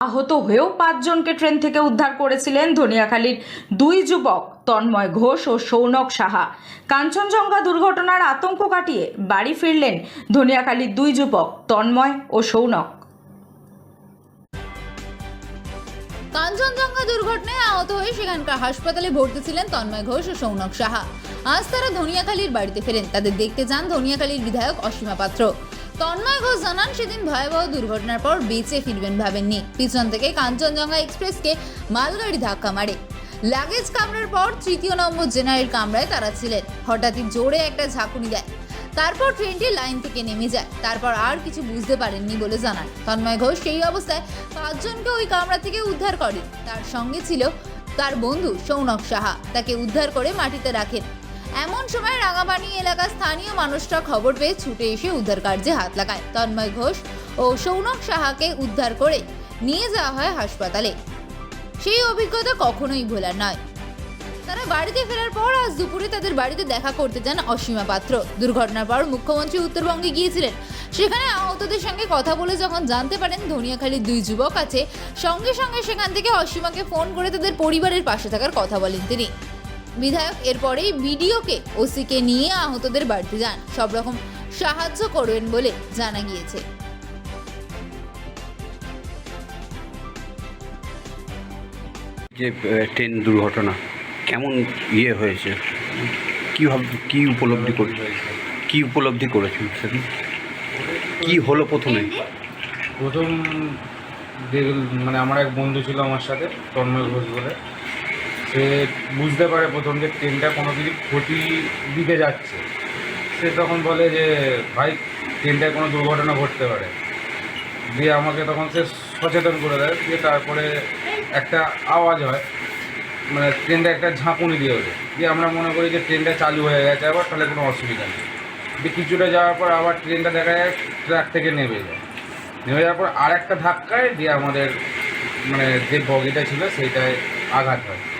আহত হয়েও পাঁচজনকে ট্রেন থেকে উদ্ধার করেছিলেন ধনিয়াখালীর দুই যুবক তন্ময় ঘোষ ও সৌনক সাহা। কাঞ্চনজঙ্ঘা দুর্ঘটনার আতঙ্ক কাটিয়ে বাড়ি ফিরলেন ধনিয়াখালীর দুই যুবক তন্ময় ও সৌনক। কাঞ্চনজঙ্ঘা দুর্ঘটনায় আহত হয়ে সেখানকার হাসপাতালে ভর্তি ছিলেন তন্ময় ঘোষ ও সৌনক সাহা। আজ তারা ধনিয়াখালীর বাড়িতে ফেরেন। তাদের দেখতে যান ধনিয়াখালীর বিধায়ক অসীমা পাত্র। তন্ময় ঘোষ জানান সেদিন ভয়াবহ দুর্ঘটনার পর বেঁচে ফিরবেন ভাবেননি। পিছন থেকে কাঞ্চনজঙ্ঘা এক্সপ্রেসকে মালগাড়ি ধাক্কা মারে। লাগেজ কামড়ার পর তৃতীয় নম্বর জেনারেল কামরায় তারা ছিলেন। হঠাৎই জোরে একটা ঝাঁকুনি দেয়। তারপর ট্রেনটি লাইন থেকে নেমে যায়। তারপর আর কিছু বুঝতে পারেননি বলে জানান। তন্ময় ঘোষ সেই অবস্থায় পাঁচজনকে ওই কামরা থেকে উদ্ধার করেন। তার সঙ্গে ছিল তার বন্ধু সৌনক সাহা। তাকে উদ্ধার করে মাটিতে রাখেন। এমন সময় রাঙাবাণী এলাকার স্থানীয় মানুষরা খবর পেয়ে ছুটে এসে উদ্ধার কার্যে হাত লাগায়। তন্ময় ঘোষ ও সৌনক সাহাকে উদ্ধার করে নিয়ে যাওয়া হয় হাসপাতালে। সেই অভিজ্ঞতা কখনোই ভোলার নয়। তারা বাড়িতে ফেরার পর আজ দুপুরে তাদের বাড়িতে দেখা করতে যান অসীমা পাত্র। দুর্ঘটনার পর মুখ্যমন্ত্রী উত্তরবঙ্গে গিয়েছিলেন। সেখানে আহতদের সঙ্গে কথা বলে যখন জানতে পারেন ধনিয়াখালীর দুই যুবক আছে, সঙ্গে সঙ্গে সেখান থেকে অসীমাকে ফোন করে তাদের পরিবারের পাশে থাকার কথা বলেন তিনি। বিধায়ক এরপরেই বিডিওকে ওসিকে নিয়ে আহতদের বাড়িতে যান। সব রকম সাহায্য করবেন বলে জানা গিয়েছে। যে ট্রেন দুর্ঘটনা কেমন ইয়ে হয়েছে? কী ভাব কী উপলব্ধি করে কী উপলব্ধি করেছেন সেদিন? কী হলো প্রথমে? প্রথম যে মানে আমার এক বন্ধু ছিল আমার সাথে তন্ময় ঘোষ বলে। সে বুঝতে পারে প্রথম যে ট্রেনটা কোনো কিছু ক্ষতি দিতে যাচ্ছে। সে তখন বলে যে, ভাই, ট্রেনটায় কোনো দুর্ঘটনা ঘটতে পারে। দিয়ে আমাকে তখন সে সচেতন করে দেয় দিয়ে তারপরে একটা আওয়াজ হয় মানে ট্রেনটা একটা ঝাঁকুনি দিয়ে ওঠে। দিয়ে আমরা মনে করি যে, ট্রেনটা চালু হয়ে গেছে আবার, তাহলে কোনো অসুবিধা নেই। দিয়ে কিছুটা যাওয়ার পর আবার ট্রেনটা দেখা যায় ট্র্যাক থেকে নেমে যায়। নেমে যাওয়ার পর আর একটা ধাক্কায় দিয়ে আমাদের মানে যে বগিটা ছিল, সেইটায় আঘাত হয়।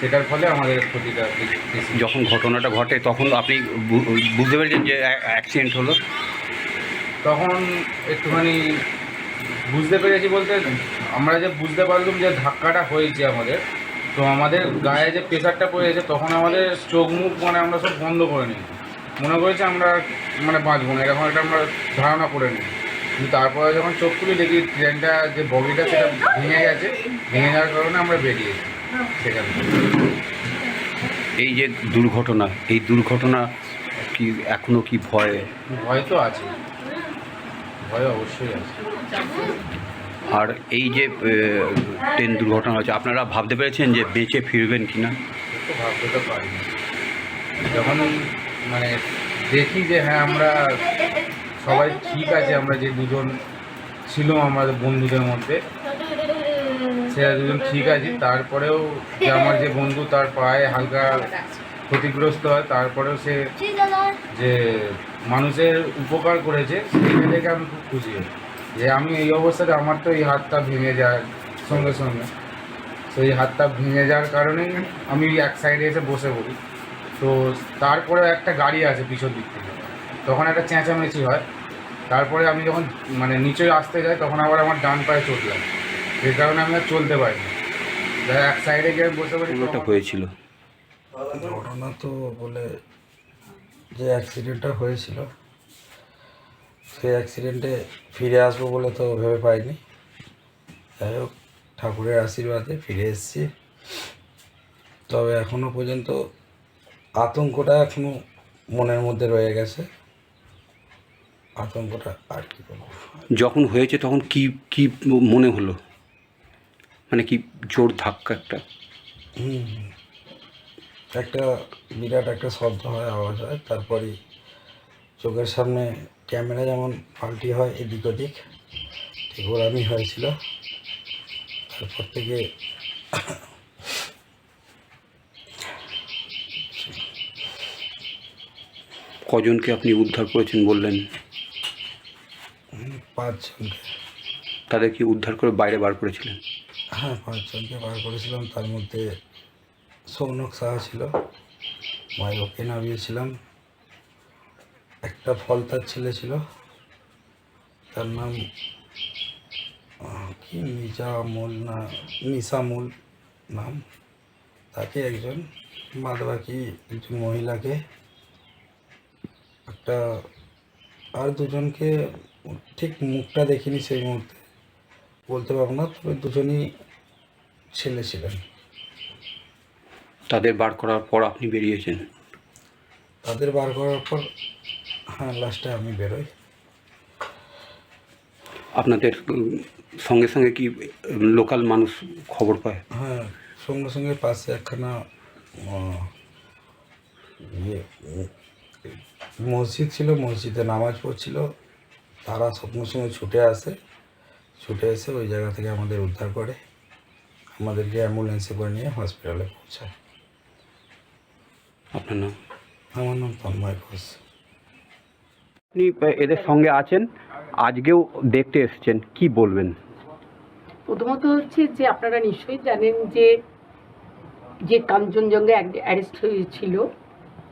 সেটার ফলে আমাদের ক্ষতিটা বেশি- যখন ঘটনাটা ঘটে তখন আপনি বুঝতে পেরেছেন যে অ্যাক্সিডেন্ট হলো? তখন একটুখানি বুঝতে পেরেছি বলতে আমরা যে বুঝতে পারলাম যে ধাক্কাটা হয়েছে আমাদের তো আমাদের গায়ে যে প্রেশারটা পড়েছে তখন আমাদের চোখ মুখ মানে আমরা সব বন্ধ করে নিই। মনে করেছি আমরা মানে বাঁচবো না এরকম একটা আমরা ধারণা করে নিই। কিন্তু তারপরে যখন চোখ তুলি দেখি ট্রেনটা যে বগিটা সেটা ভেঙে গেছে ভেঙে যাওয়ার কারণে আমরা বেরিয়েছি। সেখান। এই যে দুর্ঘটনা এই দুর্ঘটনা কি এখনও কি ভয়? ভয় তো আছে। ভয় অবশ্যই আছে। আর এই যে ট্রেন দুর্ঘটনা হয়েছে আপনারা ভাবতে পেরেছেন যে বেঁচে ফিরবেন কি না ভাবতে তো পারি। যখন মানে দেখি যে হ্যাঁ আমরা সবাই ঠিক আছে আমরা যে দুজন ছিল আমাদের বন্ধুদের মধ্যে সেরা দুজন ঠিক আছে। তারপরেও যে আমার যে বন্ধু, তার পায়ে হালকা ক্ষতিগ্রস্ত হয়। তারপরেও সে যে মানুষের উপকার করেছে, সেইটা দেখে আমি খুব খুশি হই। যে আমি এই অবস্থাতে আমার তো এই হাতটা ভেঙে যায় সঙ্গে সঙ্গে। তো এই হাতটা ভেঙে যাওয়ার কারণেই আমি এক সাইডে এসে বসে পড়ি। তো তারপরে একটা গাড়ি আছে পিছন দিক থেকে। তখন একটা চেঁচামেচি হয়। তারপরে আমি যখন মানে নিচে আসতে যাই, তখন আবার আমার ডান পায়ে চোট লাগে। যে কারণে আমি আর চলতে পারি এক সাইডে গিয়ে আমি বসে পড়ি তো ওটা হয়েছিল। ঘটনা তো বলে যে অ্যাক্সিডেন্টটা হয়েছিল। সেই অ্যাক্সিডেন্টে ফিরে আসব বলে তো ভেবে পাইনি। যাই হোক ঠাকুরের আশীর্বাদে ফিরে এসেছি। তবে এখনও পর্যন্ত আতঙ্কটা এখনও মনের মধ্যে রয়ে গেছে। আতঙ্কটা আর কি বলব। যখন হয়েছে তখন কি কি মনে হলো? মানে কি জোর ধাক্কা একটা। একটা বিরাট একটা শব্দ হয় আওয়াজ হয় তারপরে চোখের সামনে ক্যামেরা যেমন পাল্টি হয় এদিক ওদিক ঠিক ওরামই হয়েছিল। তারপর থেকে কজনকে আপনি উদ্ধার করেছেন বললেন? পাঁচজনকে। তাদের কি উদ্ধার করে বাইরে বার করেছিলেন? হ্যাঁ পাঁচজনকে বার করেছিলাম, তার মধ্যে সৌনক সাহা ছিল। মায়ের ওকে নামিয়েছিলাম। একটা ফলতার ছেলে ছিল। তার নাম কি নিজামুল না, নিসামুল নাম। তাকে একজন বাদ বাকি একজন মহিলাকে একটা, আর দুজনকে ঠিক মুখটা দেখিনি সেই মুহূর্তে। বলতে পারব না তবে দুজনই ছেলে ছিলেন। তাদের বার করার পর আপনি বেরিয়েছেন? তাদের বার করার পর হ্যাঁ লাস্টে আমি বেরোই। আপনাদের সঙ্গে সঙ্গে কি লোকাল মানুষ খবর পায়? হ্যাঁ সঙ্গে সঙ্গে পাশে একখানা ইয়ে মসজিদ ছিল মসজিদে নামাজ পড়ছিল তারা সঙ্গে সঙ্গে ছুটে আসে। ছুটে এসে ওই জায়গা থেকে আমাদের উদ্ধার করে আমাদেরকে অ্যাম্বুলেন্সে করে নিয়ে হসপিটালে পৌঁছায়। আপনার নাম? আমার নাম তন্ময় ঘোষ। আপনি এদের সঙ্গে আছেন আজকেও দেখতে এসেছেন কি বলবেন? প্রথমত হচ্ছে যে আপনারা নিশ্চয়ই জানেন যে যে কাঞ্চনজঙ্ঘা অ্যারেস্ট হয়েছিল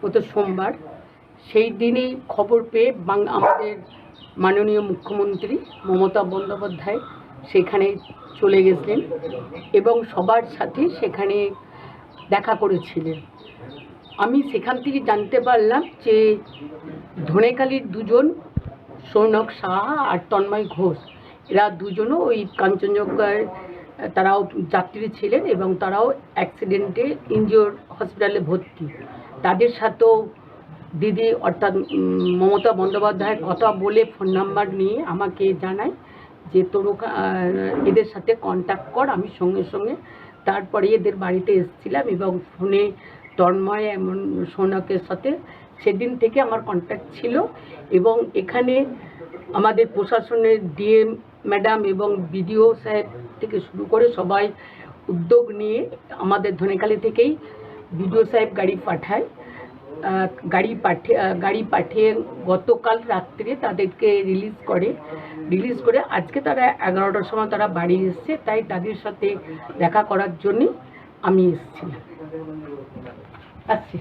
গত সোমবার সেই দিনেই খবর পেয়ে বাং আমাদের মাননীয় মুখ্যমন্ত্রী মমতা বন্দ্যোপাধ্যায় সেখানে চলে গেছিলেন এবং সবার সাথে সেখানে দেখা করেছিলেন। আমি সেখান থেকে জানতে পারলাম যে ধনেখালির দুজন সৌনক সাহা আর তন্ময় ঘোষ, এরা দুজনও ওই কাঞ্চনজঙ্ঘার তারাও যাত্রী ছিলেন এবং তারাও অ্যাক্সিডেন্টে ইনজিওর হসপিটালে ভর্তি। তাদের সাথেও দিদি অর্থাৎ মমতা বন্দ্যোপাধ্যায়ের কথা বলে ফোন নাম্বার নিয়ে আমাকে জানায় যে তোর এদের সাথে কন্ট্যাক্ট কর, আমি সঙ্গে সঙ্গে তারপরে এদের বাড়িতে এসেছিলাম এবং ফোনে তন্ময় এমন সোনাকের সাথে সেদিন থেকে আমার কন্ট্যাক্ট ছিল এবং এখানে আমাদের প্রশাসনের ডিএম ম্যাডাম এবং বিডিও সাহেব থেকে শুরু করে সবাই উদ্যোগ নিয়ে আমাদের ধনেখালি থেকেই বিডিও সাহেব গাড়ি পাঠায়। গাড়ি পাঠিয়ে গাড়ি পাঠিয়ে গতকাল রাত্রে তাদেরকে রিলিজ করে। রিলিজ করে আজকে তারা এগারোটার সময় তারা বাড়ি এসছে, তাই তাদের সাথে দেখা করার জন্যই আমি এসছি আসছি।